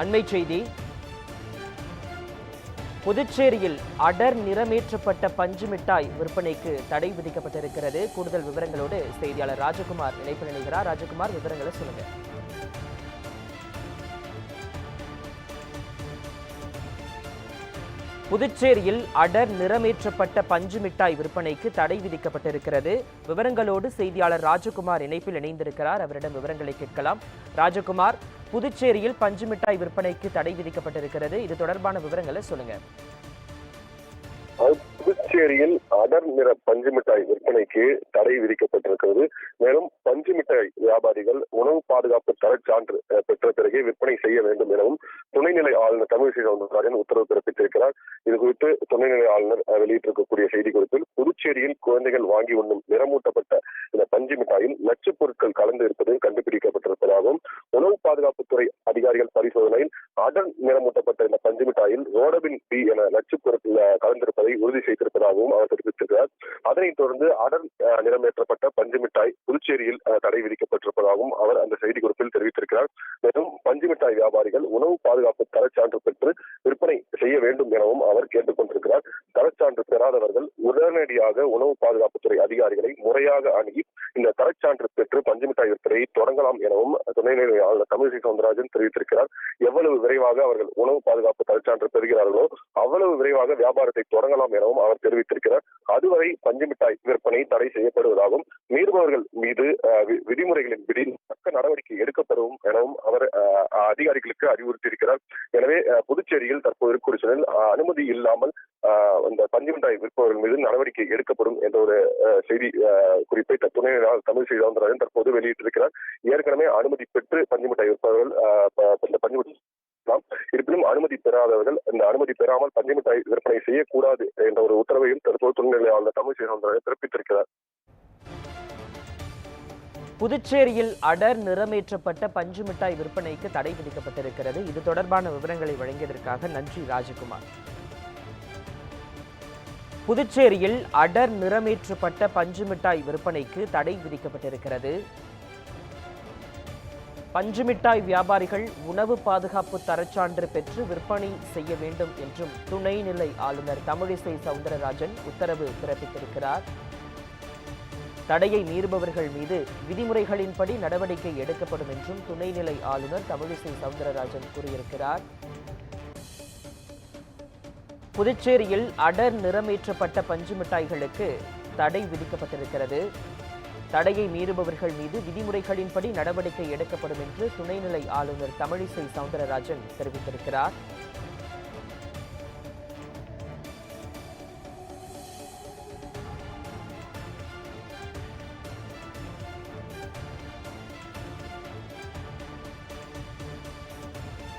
அண்மை செய்தி. புதுச்சேரியில் அடர் நிறமேற்றப்பட்ட பஞ்சு மிட்டாய் விற்பனைக்கு தடை விதிக்கப்பட்டிருக்கிறது. கூடுதல் விவரங்களோடு செய்தியாளர் ராஜகுமார் இணைப்பில் இணைகிறார். ராஜகுமார் விவரங்களை சொல்லுங்க. புதுச்சேரியில் அடர் நிறமேற்றப்பட்ட பஞ்சு மிட்டாய் விற்பனைக்கு தடை விதிக்கப்பட்டிருக்கிறது. விவரங்களோடு செய்தியாளர் ராஜகுமார் இணைப்பில் இணைந்திருக்கிறார். அவரிடம் விவரங்களை கேட்கலாம். ராஜகுமார் புதுச்சேரியில் பஞ்சு மிட்டாய் விற்பனைக்கு தடை விதிக்கப்பட்டிருக்கிறது. இது தொடர்பான விவரங்களை சொல்லுங்க. புதுச்சேரியில் அடர் நிற பஞ்சு மிட்டாய் விற்பனைக்கு தடை விதிக்கப்பட்டிருக்கிறது. மேலும் பஞ்சு மிட்டாய் வியாபாரிகள் உணவு பாதுகாப்பு தரச்சான்று பெற்ற பிறகே விற்பனை செய்ய வேண்டும் எனவும் துணைநிலை ஆளுநர் தமிழிசை சவுந்தரராஜன் உத்தரவு பிறப்பித்திருக்கிறார். இது குறித்து துணைநிலை ஆளுநர் வெளியிட்டிருக்கக்கூடிய செய்தி குறிப்பில் புதுச்சேரியில் குழந்தைகள் வாங்கி உண்ணும் நிறமூட்டப்பட்ட இந்த பஞ்சு மிட்டாயில் நச்சுப் பொருட்கள் கலந்து இருப்பது கண்டுபிடிக்கப்பட்டிருப்பதாகவும் உணவு பாதுகாப்புத்துறை அதிகாரிகள் பரிசோதனையில் அடர் நிறமூட்டப்பட்ட இந்த பஞ்சு மிட்டாயில் ரோடபின் பி என நச்சுப் பொருட்கள் கலந்திருப்பதை உறுதி செய்திருப்பதாகவும் அவர் தெரிவித்திருக்கிறார். அதனைத் தொடர்ந்து அடர் நிறமேற்றப்பட்ட பஞ்சு மிட்டாய் புதுச்சேரியில் தடை விதிக்கப்பட்டிருப்பதாகவும் அவர் அந்த செய்தி குறிப்பில் தெரிவித்திருக்கிறார். மேலும் பஞ்சு மிட்டாய் வியாபாரிகள் உணவு பாதுகாப்பு தரச்சான்று பெற்று விற்பனை செய்ய வேண்டும் எனவும் அவர் கேட்டுக் கொண்டிருக்கிறார் தரச்சான்று பெறாதவர்கள் உடனடியாக உணவு பாதுகாப்புத்துறை அதிகாரிகளை முறையாக அணுகி இந்த தரச்சான்று பெற்று பஞ்சு மிட்டாய் விற்பனை தொடங்கலாம் எனவும் துணைநிலை ஆளுநர் தமிழிசை சவுந்தரராஜன் தெரிவித்திருக்கிறார். எவ்வளவு விரைவாக அவர்கள் உணவு பாதுகாப்பு தரச்சான்று பெறுகிறார்களோ அவ்வளவு விரைவாக வியாபாரத்தை தொடங்கலாம் எனவும் அவர் தெரிவித்திருக்கிறார். அதுவரை பஞ்சு மிட்டாய் விற்பனை தடை செய்யப்படுவதாகவும் மீறுபவர்கள் மீது அஹ், வி- விதிமுறைகளின்படி தக்க நடவடிக்கை எடுக்கப்படும் எனவும் அவர் அஹ், அதிகாரிகளுக்கு அறிவுறுத்தியிருக்கிறார். எனவே புதுச்சேரியில் தற்போது இருக்கக்கூடிய சூழலில் அனுமதி இல்லாமல் இந்த பஞ்சுமிட்டாய் விற்பவர்கள் மீது நடவடிக்கை எடுக்கப்படும் என்ற ஒரு செய்தி குறிப்பை துணை தமிழ் தற்போது வெளியிட்டிருக்கிறார். ஏற்கனவே அனுமதி பெற்று பஞ்சுமிட்டாய் விற்பவர்கள் இந்த இருப்பினும் அனுமதி பெறாதவர்கள் இந்த அனுமதி பெறாமல் பஞ்சுமிட்டாய் விற்பனை செய்யக்கூடாது என்ற ஒரு உத்தரவையும் தற்போது துணைநிலை ஆளுநர் தமிழிசை சவுந்தரராஜன் பிறப்பித்திருக்கிறார். புதுச்சேரியில் அடர் நிறமேற்றப்பட்ட பஞ்சு மிட்டாய் விற்பனைக்கு தடை விதிக்கப்பட்டிருக்கிறது. இது தொடர்பான விவரங்களை வழங்கியதற்காக நன்றி ராஜகுமார். புதுச்சேரியில் அடர் நிறமேற்றப்பட்ட பஞ்சு மிட்டாய் விற்பனைக்கு தடை விதிக்கப்பட்டிருக்கிறது. பஞ்சு மிட்டாய் வியாபாரிகள் உணவு பாதுகாப்பு தரச்சான்று பெற்று விற்பனை செய்ய வேண்டும் என்றும் துணைநிலை ஆளுநர் தமிழிசை சவுந்தரராஜன் உத்தரவு பிறப்பித்திருக்கிறார். தடையை மீறுபவர்கள் மீது விதிமுறைகளின்படி நடவடிக்கை எடுக்கப்படும் என்றும் துணைநிலை ஆளுநர் தமிழிசை சவுந்தரராஜன் கூறியிருக்கிறார். புதுச்சேரியில் அடர் நிறமேற்றப்பட்ட பஞ்சு மிட்டாய்களுக்கு தடை விதிக்கப்பட்டிருக்கிறது. தடையை மீறுபவர்கள் மீது விதிமுறைகளின்படி நடவடிக்கை எடுக்கப்படும் என்று துணைநிலை ஆளுநர் தமிழிசை சவுந்தரராஜன் தெரிவித்திருக்கிறார்.